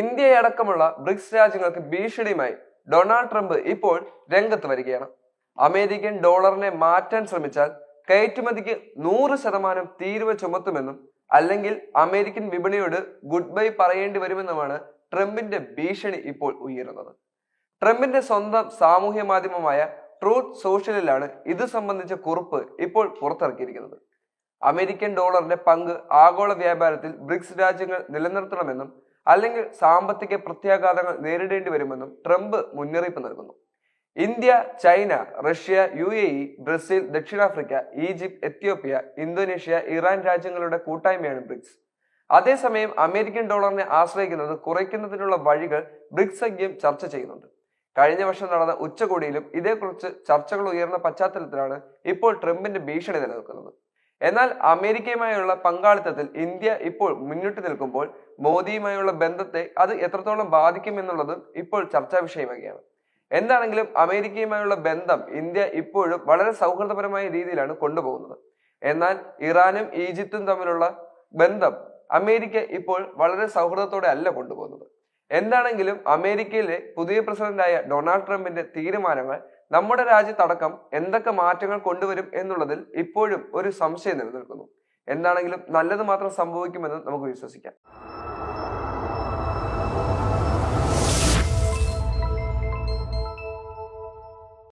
ഇന്ത്യയടക്കമുള്ള BRICS രാജ്യങ്ങൾക്ക് ഭീഷണിയുമായി Donald Trump ഇപ്പോൾ രംഗത്ത് വരികയാണ്. അമേരിക്കൻ ഡോളറിനെ മാറ്റാൻ ശ്രമിച്ചാൽ കയറ്റുമതിക്ക് നൂറ് ശതമാനം തീരുവ ചുമത്തുമെന്നും അല്ലെങ്കിൽ അമേരിക്കൻ വിപണിയോട് ഗുഡ് ബൈ പറയേണ്ടി വരുമെന്നുമാണ് ട്രംപിന്റെ ഭീഷണി ഇപ്പോൾ ഉയരുന്നത്. ട്രംപിന്റെ സ്വന്തം സാമൂഹ്യ മാധ്യമമായ ട്രൂത്ത് സോഷ്യലിലാണ് ഇത് സംബന്ധിച്ച കുറിപ്പ് ഇപ്പോൾ പുറത്തിറക്കിയിരിക്കുന്നത്. അമേരിക്കൻ ഡോളറിന്റെ പങ്ക് ആഗോള വ്യാപാരത്തിൽ ബ്രിക്സ് രാജ്യങ്ങൾ നിലനിർത്തണമെന്നും അല്ലെങ്കിൽ സാമ്പത്തിക പ്രത്യാഘാതങ്ങൾ നേരിടേണ്ടി വരുമെന്നും ട്രംപ് മുന്നറിയിപ്പ് നൽകുന്നു. India China Russia U A E Brazil ദക്ഷിണാഫ്രിക്ക ഈജിപ്ത് എത്യോപ്യ ഇന്തോനേഷ്യ ഇറാൻ രാജ്യങ്ങളുടെ കൂട്ടായ്മയാണ് ബ്രിക്സ്. അതേസമയം അമേരിക്കൻ ഡോളറിനെ ആശ്രയിക്കുന്നത് കുറയ്ക്കുന്നതിനുള്ള വഴികൾ ബ്രിക്സ് സഖ്യം ചർച്ച ചെയ്യുന്നുണ്ട്. കഴിഞ്ഞ വർഷം നടന്ന ഉച്ചകോടിയിലും ഇതേക്കുറിച്ച് ചർച്ചകൾ ഉയർന്ന പശ്ചാത്തലത്തിലാണ് ഇപ്പോൾ ട്രംപിന്റെ ഭീഷണി നിലനിൽക്കുന്നത്. എന്നാൽ അമേരിക്കയുമായുള്ള പങ്കാളിത്തത്തിൽ ഇന്ത്യ ഇപ്പോൾ മുന്നിട്ട് നിൽക്കുമ്പോൾ മോദിയുമായുള്ള ബന്ധത്തെ അത് എത്രത്തോളം ബാധിക്കും എന്നുള്ളതും ഇപ്പോൾ ചർച്ചാ വിഷയമാകുകയാണ് എന്താണെങ്കിലും അമേരിക്കയുമായുള്ള ബന്ധം ഇന്ത്യ ഇപ്പോഴും വളരെ സൗഹൃദപരമായ രീതിയിലാണ് കൊണ്ടുപോകുന്നത്. എന്നാൽ ഇറാനും ഈജിപ്തും തമ്മിലുള്ള ബന്ധം അമേരിക്ക ഇപ്പോൾ വളരെ സൗഹൃദത്തോടെ അല്ല കൊണ്ടുപോകുന്നത്. എന്താണെങ്കിലും അമേരിക്കയിലെ പുതിയ പ്രസിഡന്റായ ഡൊണാൾഡ് ട്രംപിന്റെ തീരുമാനങ്ങൾ നമ്മുടെ രാജ്യത്തടക്കം എന്തൊക്കെ മാറ്റങ്ങൾ കൊണ്ടുവരും എന്നുള്ളതിൽ ഇപ്പോഴും ഒരു സംശയം നിലനിൽക്കുന്നു. എന്താണെങ്കിലും നല്ലത് മാത്രം സംഭവിക്കുമെന്ന് നമുക്ക് വിശ്വസിക്കാം.